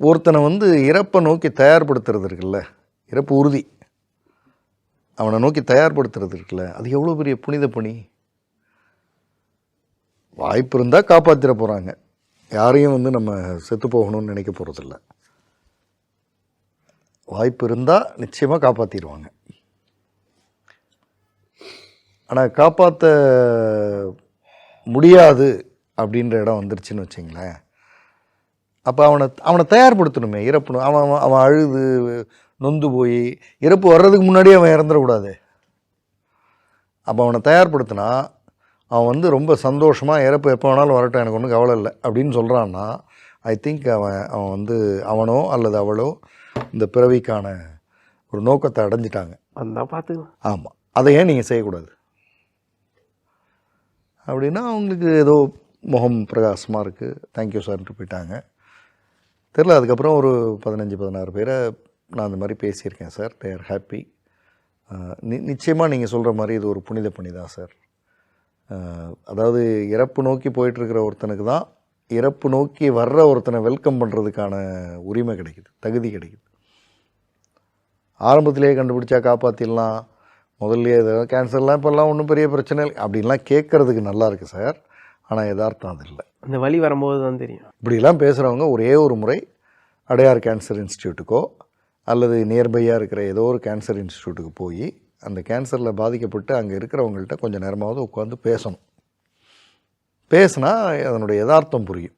ஒருத்தனை வந்து இறப்பை நோக்கி தயார்படுத்துறது இருக்குல்ல இறப்பு உறுதி. அவனை நோக்கி தயார்படுத்துறது இருக்குல்ல அது எவ்வளோ பெரிய புனித பணி? வாய்ப்பு இருந்தால் காப்பாற்றிட போகிறாங்க யாரையும் வந்து நம்ம செத்து போகணும்னு நினைக்க போகிறதில்ல வாய்ப்பு இருந்தால் நிச்சயமாக காப்பாற்றிடுவாங்க ஆனால் காப்பாற்ற முடியாது அப்படின்ற இடம் வந்துருச்சுன்னு வச்சிங்களேன் அப்போ அவனை அவனை தயார்படுத்தணுமே. இறப்பு அவன் அவன் அவன் அழுது நொந்து போய் இறப்பு வர்றதுக்கு முன்னாடியே அவன் இறந்துடக்கூடாது. அப்போ அவனை தயார்படுத்தினா அவன் வந்து ரொம்ப சந்தோஷமாக இறப்பு எப்போ வேணாலும் வரட்டும் எனக்கு ஒன்றும் கவலை இல்லை அப்படின்னு சொல்கிறான்னா ஐ திங்க் அவன் அவன் வந்து அவனோ அல்லது அவளோ இந்த பிறவிக்கான ஒரு நோக்கத்தை அடைஞ்சிட்டாங்க. வந்தால் பார்த்துக்கலாம் ஆமாம் அதை ஏன் நீங்கள் செய்யக்கூடாது? அப்படின்னா அவங்களுக்கு ஏதோ முகம் பிரகாசமாக இருக்குது தேங்க்யூ சார்ன்ட்டு போயிட்டாங்க. தெரில அதுக்கப்புறம் ஒரு பதினஞ்சு பதினாறு பேரை நான் அந்த மாதிரி பேசியிருக்கேன் சார். தே ஆர் ஹாப்பி நி நிச்சயமாக நீங்கள் சொல்கிற மாதிரி இது ஒரு புனித பணி தான் சார் அதாவது இறப்பு நோக்கி போயிட்டுருக்கிற ஒருத்தனுக்கு தான் இறப்பு நோக்கி வர்ற ஒருத்தனை வெல்கம் பண்ணுறதுக்கான உரிமை கிடைக்குது தகுதி கிடைக்குது. ஆரம்பத்திலேயே கண்டுபிடிச்சா காப்பாற்றிடலாம் முதல்ல ஏதாவது கேன்சர்லாம் இப்போல்லாம் ஒன்றும் பெரிய பிரச்சனை இல்லை அப்படின்லாம் கேட்குறதுக்கு நல்லா இருக்குது சார். ஆனால் யதார்த்தம் அது இல்லை. அந்த வலி வரும்போது தான் தெரியும். இப்படிலாம் பேசுகிறவங்க ஒரே ஒரு முறை அடையார் கேன்சர் இன்ஸ்டியூட்டுக்கோ அல்லது நியர்பையாக இருக்கிற ஏதோ ஒரு கேன்சர் இன்ஸ்டியூட்டுக்கு போய் அந்த கேன்சரில் பாதிக்கப்பட்டு அங்கே இருக்கிறவங்கள்ட்ட கொஞ்சம் நேரமாவது உட்காந்து பேசணும். பேசினா அதனுடைய யதார்த்தம் புரியும்.